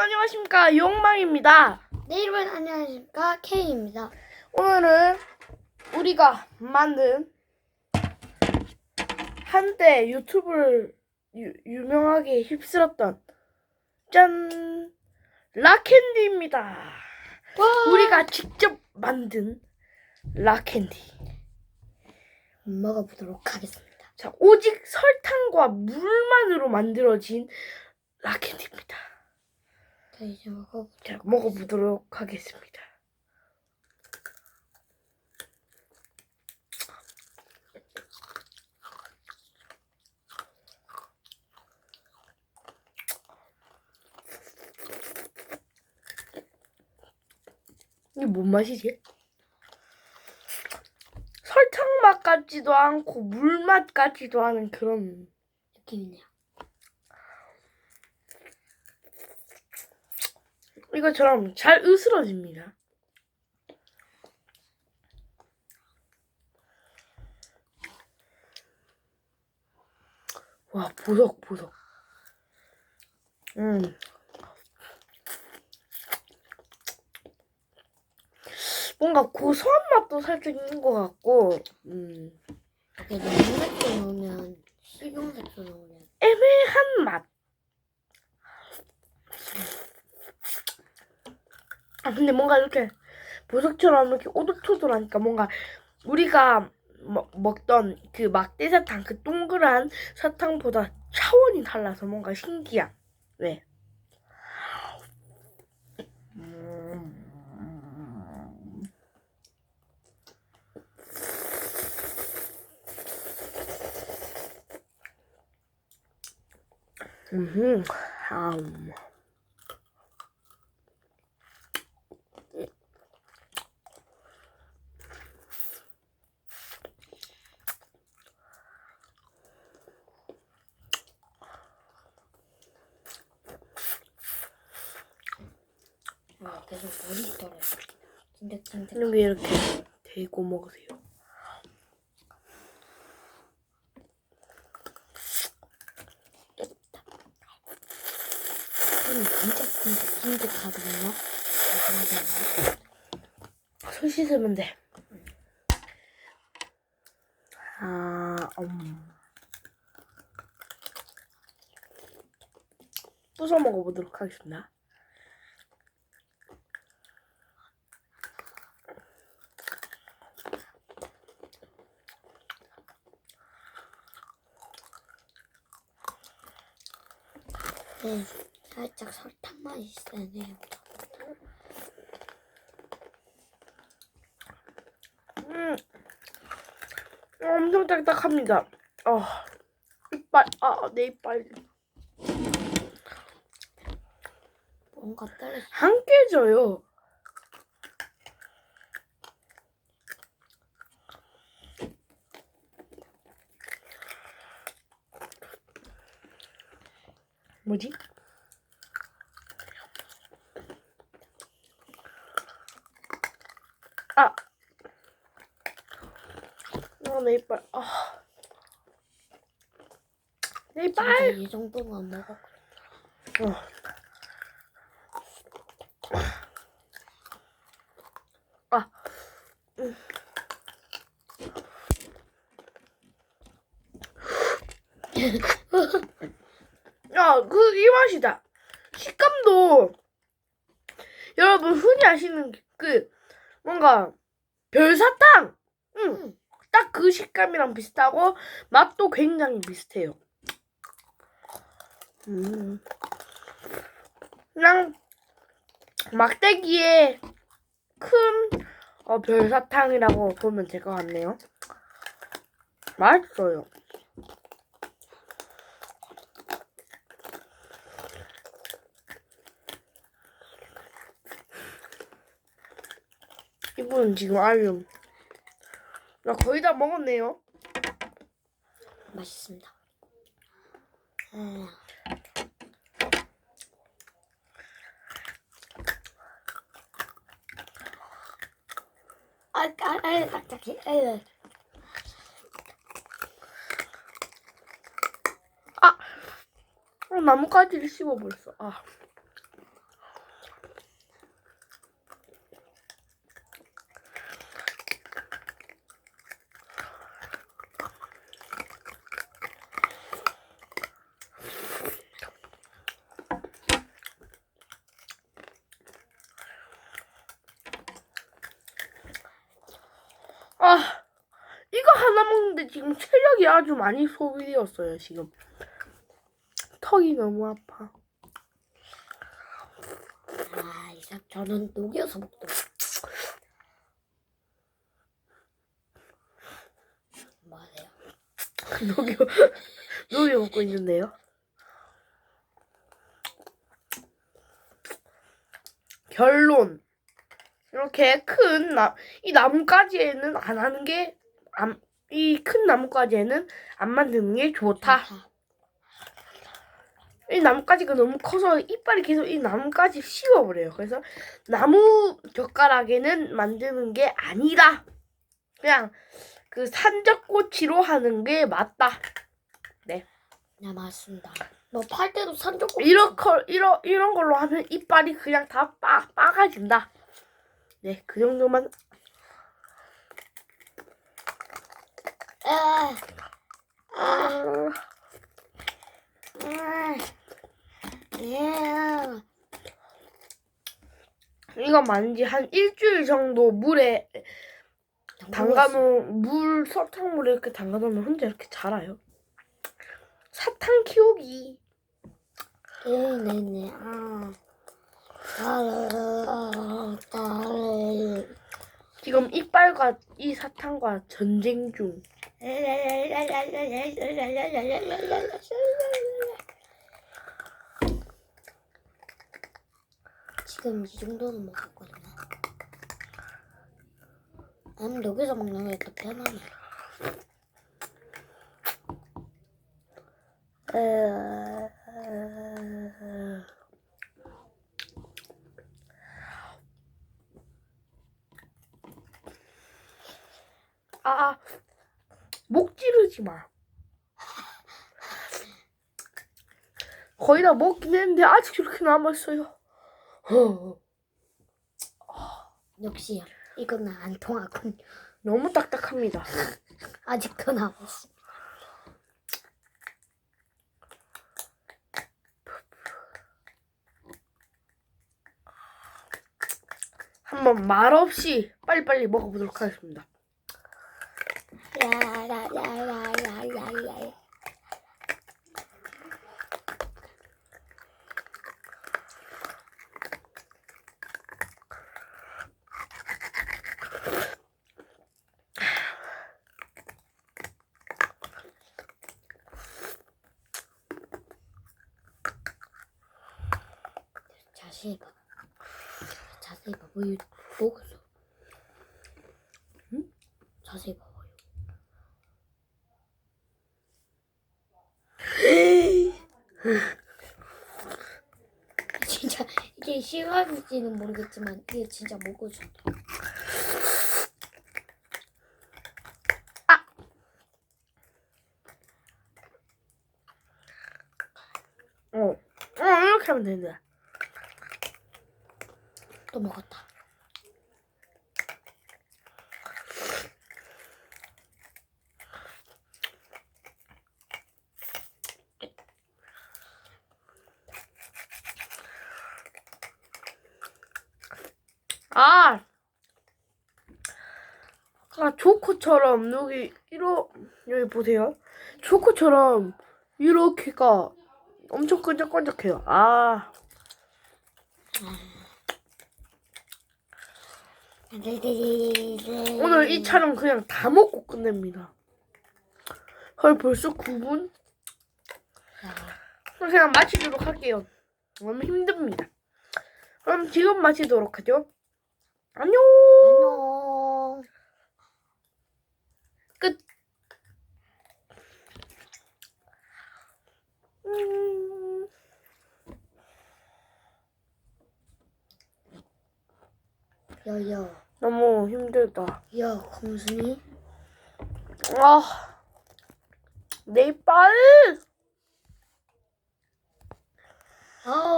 안녕하십니까 용망입니다. 네, 여러분 안녕하십니까 K입니다. 오늘은 우리가 만든 한때 유튜브를 유, 유명하게 휩쓸었던 짠 라캔디입니다. 와, 우리가 직접 만든 라캔디. 먹어보도록 하겠습니다. 자 오직 설탕과 물만으로 만들어진 라캔디입니다. 자, 이제 먹어보. 자 먹어보도록 하겠습니다. 이게 뭔 맛이지? 설탕 맛 같지도 않고 물 맛 같지도 않은 그런 느낌이네요. 이것처럼 잘 으스러집니다. 와 보석 보석. 음. 뭔가 고소한 맛도 살짝 있는 것 같고, 음, 이게 녹색도 넣으면 식용색도 넣으면 애매한 맛. 아, 근데 뭔가 이렇게 보석처럼 이렇게 오독토독하니까 뭔가 우리가 먹, 먹던 그 막대 사탕 그 동그란 사탕보다 차원이 달라서 뭔가 신기한. 네. 음, 음. 아, 계속 떨어요. 찐득찐득. 여기 이렇게 대고 먹으세요. 손이 진짜 찐득찐득하거든요. 손 씻으면 돼. 아, 음. 부숴 먹어보도록 하겠습니다. 네, 살짝 설탕 맛이 세네요. 음, 엄청 딱딱합니다. 어, 이빨, 아, 내 이빨. 뭔가 떨어져. 안 깨져요. 뭐지? 아, 아, 내 이빨. 아, 내 이빨. 이 정도만 먹었고. 어. 아. 음. 야, 그, 이 맛이다. 식감도, 여러분, 흔히 아시는 그, 뭔가, 별사탕! 응. 음, 딱그 식감이랑 비슷하고, 맛도 굉장히 비슷해요. 음. 그냥, 막대기에 큰 어, 별사탕이라고 보면 될 것 같네요. 맛있어요. 이분은 지금 아유, 나 거의 다 먹었네요. 맛있습니다. 음. 아, 아, 아, 딱딱해. 아유. 어, 나뭇가지를 씹어버렸어. 아. 아, 이거 하나 먹는데 지금 체력이 아주 많이 소비되었어요, 지금. 턱이 너무 아파. 아, 이상 저는 녹여서 먹도록. 뭐 하세요? 녹여, 녹여 먹고 있는데요. 결론. 이렇게 큰 나, 이 나뭇가지에는 안 하는 게, 안, 이큰 나뭇가지에는 안 만드는 게 좋다. 이 나뭇가지가 너무 커서 이빨이 계속 이 나뭇가지 씹어버려요. 그래서 나무 젓가락에는 만드는 게 아니다. 그냥 그 산적꼬치로 하는 게 맞다. 네, 맞습니다. 뭐팔 때도 산적고 이런 걸 이런 이런 걸로 하면 이빨이 그냥 다 빠, 빠가진다. 네, 그 정도만. 에, 아, 아, 음, 예. 이거 만지 한 일주일 정도 물에 담가놓은 물 설탕물에 이렇게 담가놓으면 혼자 이렇게 자라요. 사탕 키우기. 네네네. 아. 지금 이빨과 이 사탕과 전쟁 중. 지금 이 정도는 먹었거든요. 아니면 여기서 먹는 게 더 편하네. 아, 아, 목 찌르지 마. 거의 다 먹긴 했는데 아직 이렇게 남았어요. 어, 역시요. 이거는 안 통하군. 너무 딱딱합니다. 아직도 남았어. 한번 말없이 빨리빨리 먹어보도록 하겠습니다. 야야야야야야야. 자세히 봐. 자세히 봐. 뭐 먹었어? 응? 자세히 봐봐요. 진짜 이게 실화인지는 모르겠지만 이게 진짜 먹고 싶다. 어, 어 이렇게 하면 되는데. 또 먹었다. 아, 아 초코처럼 여기 이러 여기 보세요. 초코처럼 이렇게가 엄청 끈적끈적해요. 아, 오늘 이 촬영 그냥 다 먹고 끝냅니다. 헐 벌써 9분? 그럼 그냥 마치도록 할게요. 너무 힘듭니다. 그럼 지금 마치도록 하죠. 안녕. 안녕. 끝. 음, 여여 너무 힘들다. 여 공순이 아, 내 이빨. 아